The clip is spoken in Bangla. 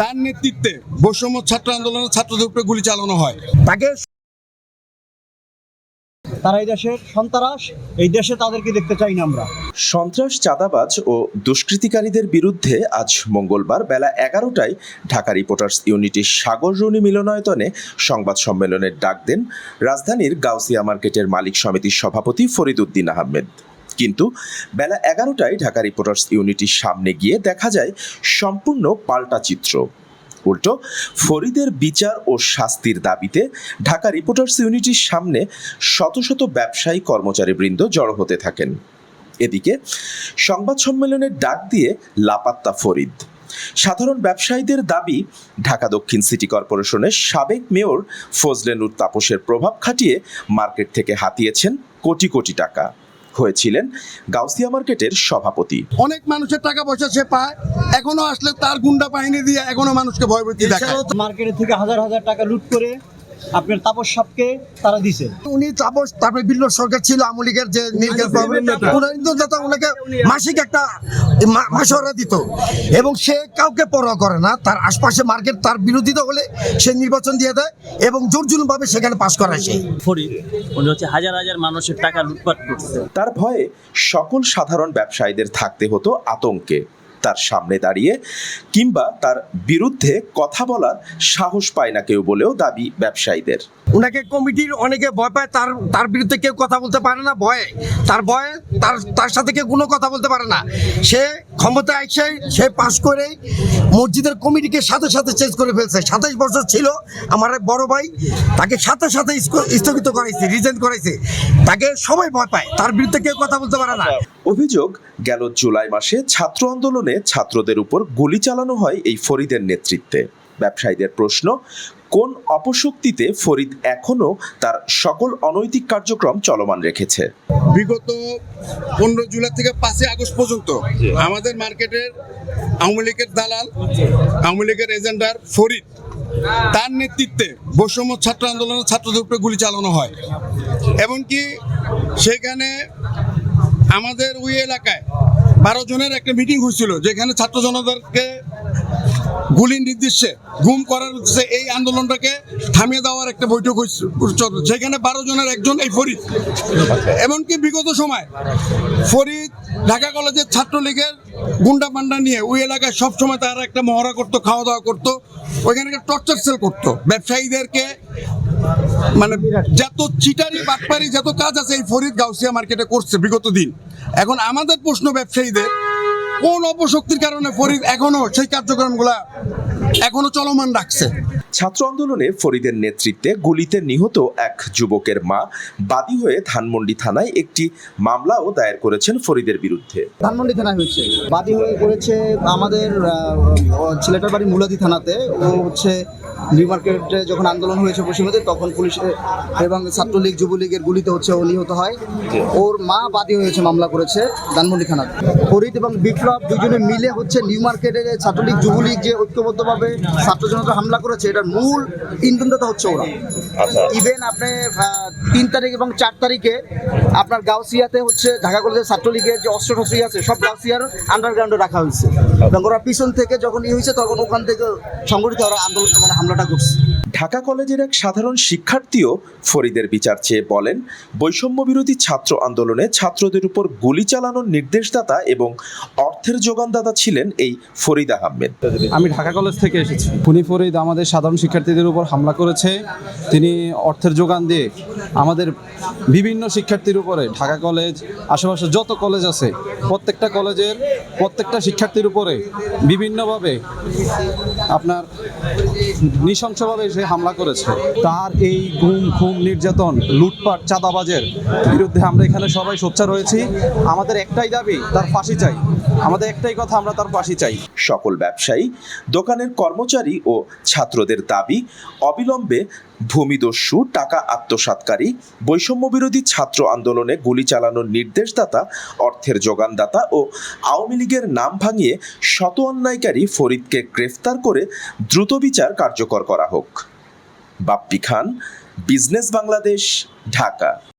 তার নেতৃত্বে বৈষম্য ছাত্র আন্দোলনের ছাত্রদের উপরে গুলি চালানো হয়। তাকে তারা এই দেশের সন্ত্রাস এই দেশে তাদেরকে দেখতে চাই না আমরা। সন্ত্রাস চাঁদাবাজ ও দুষ্কৃতিকারীদের বিরুদ্ধে আজ মঙ্গলবার বেলা এগারোটায় ঢাকা রিপোর্টার্স ইউনিটির সাগররণী মিলনায়তনে সংবাদ সম্মেলনের ডাক দেন রাজধানীর গাউসিয়া মার্কেটের মালিক সমিতির সভাপতি ফরিদ উদ্দিন আহমেদ। কিন্তু বেলা এগারোটায় ঢাকা রিপোর্টার্স ইউনিটির সামনে গিয়ে দেখা যায় সম্পূর্ণ পাল্টা চিত্র। উল্টো, ফরিদের বিচার ও শাস্তির দাবিতে ঢাকা রিপোর্টার্স ইউনিটির সামনে শত শত ব্যবসায়ী কর্মচারীবৃন্দ জড়ো হতে থাকেন। এদিকে, সংবাদ সম্মেলনের ডাক দিয়ে লাপাত্তা ফরিদ। সাধারণ ব্যবসায়ীদের দাবি, ঢাকা দক্ষিণ সিটি কর্পোরেশনের সাবেক মেয়র ফজলেনুর তাপসের প্রভাব খাটিয়ে মার্কেট থেকে হাতিয়েছেন কোটি কোটি টাকা। হয়েছিলেন গাউসিয়া মার্কেটের সভাপতি। অনেক মানুষের টাকা পয়সা সে পায় এখনও আসলে তার গুন্ডা বাহিনী দিয়ে এখনও মানুষকে ভয়ভীতি দেখায়। মার্কেট থেকে হাজার হাজার টাকা লুট করে আপনার তাপস সাপকে তারা দিছে। উনি তাপস তারপরে বিল্ল সরকার ছিল আমলিগের যে নির্দেশ নেতা ওনাকে মাসিক একটা মা- মাসোয়ারা দিত। এবং সে কাউকে পরোয়া করে না। তার আশপাশে মার্কেট তার বিরোধিতা হলে সে নির্বাচন দিয়ে দেয় এবং জোর জুলুম ভাবে সেখানে পাশ করায় সে। ফরিদ উনি হচ্ছে হাজার হাজার মানুষের টাকা লুটপাট করছে। তার ভয়ে সকল সাধারণ ব্যবসায়ীদের থাকতে হতো আতঙ্কে। তার সামনে দাঁড়িয়ে কিংবা তার বিরুদ্ধে কথা বলার সাহস পায় না কেউ বলেও দাবি ব্যবসায়ীদের। ওনাকে কমিটির অনেকে ভয় পায়, তার তার বিরুদ্ধে কেউ কথা বলতে পারে না, ভয়ে। তার ভয়ে তার তার সাথে কেউ কোনো কথা বলতে পারে না। সে ক্ষমতায় এসে, সে পাশ করে মসজিদের কমিটিকে সাথে সাথে চেঞ্জ করে ফেলছে। সাতাইশ বছর ছিল, আমার বড় ভাই তাকে সাথে সাথে স্থগিত করাইছে রিজেন্ট করাইছে। তাকে সবাই ভয় পায়, তার বিরুদ্ধে কেউ কথা বলতে পারে না। অভিযোগ, গেল জুলাই মাসে ছাত্র আন্দোলনে ছাত্রদের উপর গুলি চালানো হয় এই ফরিদের নেতৃত্বে। ব্যবসায়ীদের প্রশ্ন, কোন অপশক্তিতে ফরিদ এখনও তার সকল অনৈতিক কার্যক্রম চলমান রেখেছে? বিগত পনেরো জুলাই থেকে পাঁচই আগস্ট পর্যন্ত আমাদের মার্কেটের আওয়ামী লীগের দালাল, আওয়ামী লীগের এজেন্ডার ফরিদ, তার নেতৃত্বে বৈষম্য ছাত্র আন্দোলনের ছাত্রদের উপরে গুলি চালানো হয়। এমনকি সেখানে আমাদের ওই এলাকায় বারো জনের একটা মিটিং হয়েছিল, যেখানে ছাত্র জনতাকে গুলির নির্দিষ্টে গুম করার উদ্দেশ্যে এই আন্দোলনটাকে থামিয়ে দেওয়ার একটা বৈঠক হয়েছিল সেখানে বারো জনের একজন এই ফরিদ। এমনকি বিগত সময় ফরিদ ঢাকা কলেজের ছাত্রলীগের গুন্ডা পান্ডা নিয়ে ওই এলাকায় সবসময় তারা একটা মহড়া করতো, খাওয়া দাওয়া করতো, ওইখানে একটা টর্চার সেল করতো। ব্যবসায়ীদেরকে মানে যত চিটারি বাটপারি যত কাজ আছে এই ফরিদ গাউসিয়া মার্কেটে করছে বিগত দিন। এখন আমাদের প্রশ্ন ব্যবসায়ীদের কোন অপশক্তির কারণে ফরিদ এখনও সেই কার্যক্রমগুলা এখনও চলমান রাখছে? ছাত্র আন্দোলনে ফরিদের নেতৃত্বে গুলিতে নিহত এক যুবকের মা বাদী হয়ে ধানমন্ডি থানায় একটি মামলাও দায়ের করেছেন ফরিদের বিরুদ্ধে। ধানমন্ডি থানায় হচ্ছে বাদী হয়ে করেছে আমাদের ছেলেটার বাড়ি মুলাদি থানাতে। ও হচ্ছে নিউ মার্কেটে যখন আন্দোলন হয়েছে পশ্চিমবঙ্গে তখন পুলিশ এবং ছাত্রলীগ যুবলীগের গুলিতে হচ্ছে ও নিহত হয়। ওর মা বাদী হয়েছে মামলা করেছে ধানমন্ডি থানাতে ফরিদ এবং বিপ্লব দুজনে মিলে হচ্ছে নিউ মার্কেটে ছাত্রলীগ যুবলীগ যে ঐক্যবদ্ধভাবে ছাত্র জনতা হামলা করেছে এটার মূল ইন্ধনদাতা হচ্ছে ওরা। ইভেন আপনি তিন তারিখ এবং চার তারিখে আপনার গাউসিয়াতে হচ্ছে ঢাকা কলেজের ছাত্রলীগের যে অস্ত্র টস্ত্র আছে সব গাউসিয়ার আন্ডারগ্রাউন্ডে রাখা হয়েছে। এবং ওরা পিছন থেকে যখন ই হয়েছে তখন ওখান থেকে সংগঠিত ওরা আন্দোলন মানে হামলাটা করছে ঢাকা কলেজের এক সাধারণ শিক্ষার্থীও ফরিদের বিচার চেয়ে বলেন, বৈষম্য বিরোধী ছাত্র আন্দোলনে ছাত্রদের উপর গুলি চালানোর নির্দেশদাতা এবং অর্থের যোগানদাতা ছিলেন এই ফরিদ আহমেদ। আমি ঢাকা কলেজ থেকে এসেছি। খুনি ফরিদ আমাদের সাধারণ শিক্ষার্থীদের উপর হামলা করেছে। তিনি অর্থের যোগান দিয়ে আমাদের বিভিন্ন শিক্ষার্থীর উপরে, ঢাকা কলেজ, আশেপাশে যত কলেজ আছে, প্রত্যেকটা কলেজের প্রত্যেকটা শিক্ষার্থীর উপরে বিভিন্নভাবে আপনার নৃশংসভাবে সে হামলা করেছে। তার এই ঘুম খুম নির্যাতন, লুটপাট, চাঁদাবাজের বিরুদ্ধে আমরা এখানে সবাই সোচ্চার রয়েছি আমাদের একটাই দাবি, তার ফাঁসি চাই। আমাদের একটাই কথা, আমরা তার ফাঁসি চাই। সকল ব্যবসায়ী, দোকানের কর্মচারী ও ছাত্রদের দাবি, অবিলম্বে ভূমিদস্যু, টাকা আত্মসাতকারী বৈষম্য বিরোধী ছাত্র আন্দোলনে গুলি চালানোর নির্দেশদাতা, অর্থের যোগানদাতা ও আওয়ামী লীগের নাম ভাঙিয়ে শত অন্যায়কারী ফরিদকে গ্রেফতার করে দ্রুত বিচার কার্যকর করা হোক। বাপ্পি খান, বিজনেস বাংলাদেশ, ঢাকা।